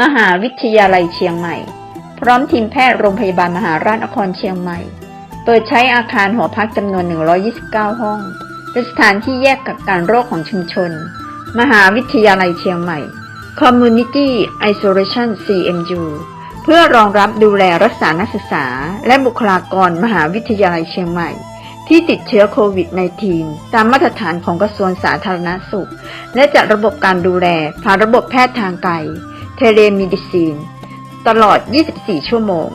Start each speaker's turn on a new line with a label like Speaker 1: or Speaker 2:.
Speaker 1: มหาวิทยาลัยเชียงใหม่ พร้อมทีมแพทย์โรงพยาบาลมหาราชนครเชียงใหม่ เปิดใช้อาคารหอพักจำนวน 129 ห้องเป็นสถานที่แยกกักกันโรคของชุมชน มหาวิทยาลัยเชียงใหม่ Community Isolation CMU เพื่อรองรับดูแลรักษานักศึกษา และบุคลากรมหาวิทยาลัยเชียงใหม่ ที่ติดเชื้อโควิด -19 ตามมาตรฐานของกระทรวงสาธารณสุข และจัดระบบการดูแลผ่านระบบแพทย์ทางไกล เทเลมิดิซีน ตลอด 24 ชั่วโมง